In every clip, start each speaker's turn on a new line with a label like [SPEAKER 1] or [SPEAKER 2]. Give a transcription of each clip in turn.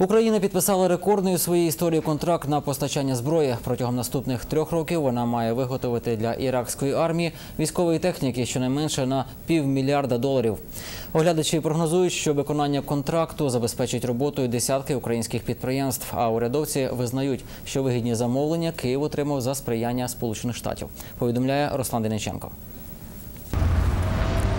[SPEAKER 1] Україна підписала рекордний у своїй історії контракт на постачання зброї. Протягом наступних трьох років вона має виготовити для іракської армії військової техніки щонайменше на півмільярда доларів. Оглядачі прогнозують, що виконання контракту забезпечить роботою десятки українських підприємств. А урядовці визнають, що вигідні замовлення Київ отримав за сприяння Сполучених Штатів. Повідомляє Руслан Дениченко.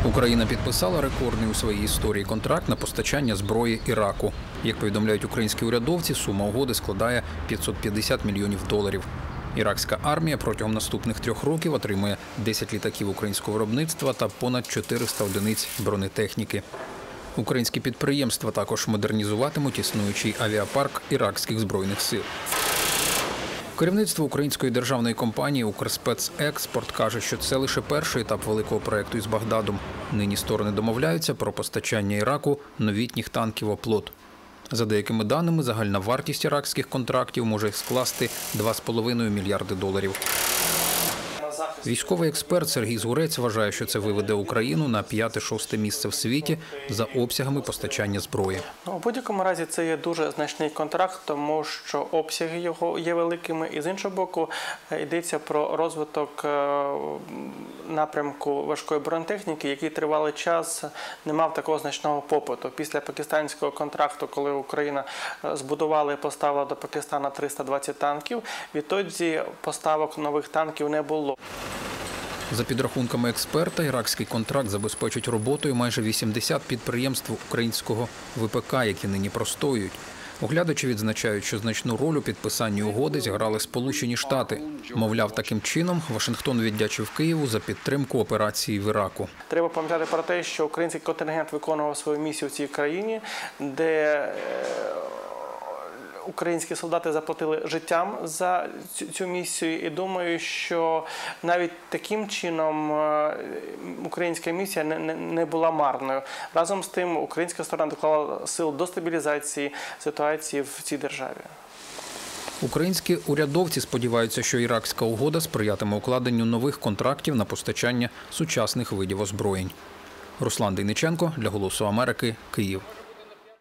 [SPEAKER 2] Україна підписала рекордний у своїй історії контракт на постачання зброї Іраку. Як повідомляють українські урядовці, сума угоди складає 550 мільйонів доларів. Іракська армія протягом наступних трьох років отримує 10 літаків українського виробництва та понад 400 одиниць бронетехніки. Українські підприємства також модернізуватимуть існуючий авіапарк іракських збройних сил. Керівництво української державної компанії Укрспецекспорт каже, що це лише перший етап великого проекту із Багдадом. Нині сторони домовляються про постачання Іраку новітніх танків оплот. За деякими даними, загальна вартість іракських контрактів може скласти 2,5 мільярди доларів. Військовий експерт Сергій Згурець вважає, що це виведе Україну на п'яте-шосте місце в світі за обсягами постачання зброї.
[SPEAKER 3] Ну, У будь-якому разі це є дуже значний контракт, тому що обсяги його є великими, і з іншого боку е, йдеться про розвиток е, напрямку важкої бронетехніки, який тривалий час не мав такого значного попиту. Після пакистанського контракту, коли Україна е, збудувала і поставила до Пакистана 320 танків, відтоді поставок нових танків не було.
[SPEAKER 2] За підрахунками експерта, іракський контракт забезпечить роботою майже 80 підприємств українського ВПК, які нині простоюють. Оглядачі відзначають, що значну роль у підписанні угоди зіграли Сполучені Штати. Мовляв, таким чином Вашингтон віддячив Києву за підтримку операції в Іраку.
[SPEAKER 3] Треба пам'ятати про те, що український контингент виконував свою місію в цій країні, де е, українські солдати заплатили життям за цю, місію. І думаю, що навіть таким чином е, українська місія не, не була марною. Разом з тим, українська сторона доклала сил до стабілізації ситуації в цій державі.
[SPEAKER 2] Українські урядовці сподіваються, що іракська угода сприятиме укладенню нових контрактів на постачання сучасних видів озброєнь. Руслан Дейниченко для Голосу Америки, Київ.